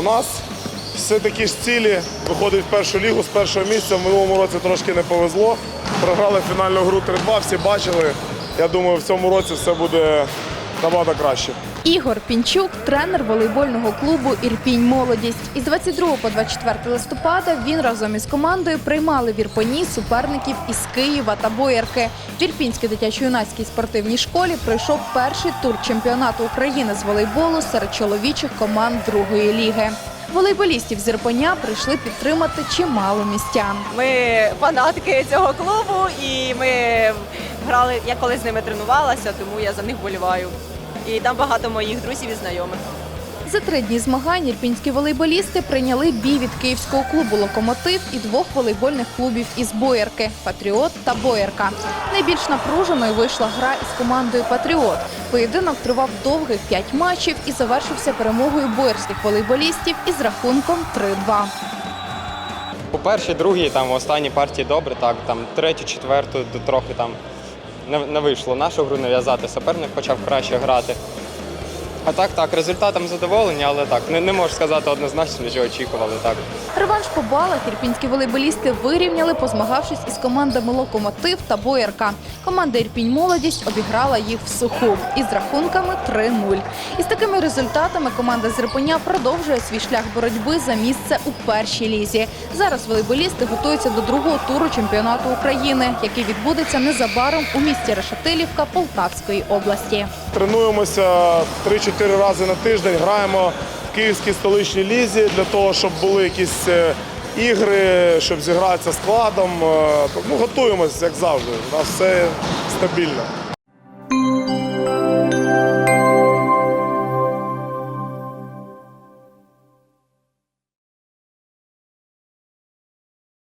У нас все такі ж цілі. Виходить в першу лігу з першого місця. В минулому році трошки не повезло. Програли фінальну гру 3-2, всі бачили. Я думаю, в цьому році все буде набагато краще. Ігор Пінчук, тренер волейбольного клубу Ірпінь Молодість. Із 22 по 24 листопада він разом із командою приймали в Ірпені суперників із Києва та Боярки. В Ірпінській дитячо-юнацькій спортивній школі пройшов перший тур чемпіонату України з волейболу серед чоловічих команд другої ліги. Волейболістів з Ірпеня прийшли підтримати чимало містян. Ми фанатки цього клубу і ми грали. Я коли з ними тренувалася, тому я за них боліваю. І там багато моїх друзів і знайомих. За три дні змагань ірпінські волейболісти прийняли бій від київського клубу Локомотив і двох волейбольних клубів із Боярки Патріот та Боярка. Найбільш напруженою вийшла гра із командою Патріот. Поєдинок тривав довгих п'ять матчів і завершився перемогою боярських волейболістів із рахунком 3-2. У першій, другій, там в останній партії добре, так, там третю, четверту то трохи там не, вийшло нашу гру нав'язати. Суперник почав краще грати. А так, так, результатом задоволені, але так, не, не можу сказати однозначно, що очікували так. Реванш по балах ірпінські волейболісти вирівняли, позмагавшись із командами Локомотив та Боярка. Команда Ірпінь Молодість обіграла їх в суху із рахунками 3-0. Із такими результатами команда з Ірпеня продовжує свій шлях боротьби за місце у першій лізі. Зараз волейболісти готуються до другого туру чемпіонату України, який відбудеться незабаром у місті Решетилівка Полтавської області. Тренуємося 3-4 рази на тиждень, граємо в Київській столичній лізі для того, щоб були якісь е, ігри, щоб зігратися складом. Е, Ну, готуємося, як завжди. У нас все стабільно.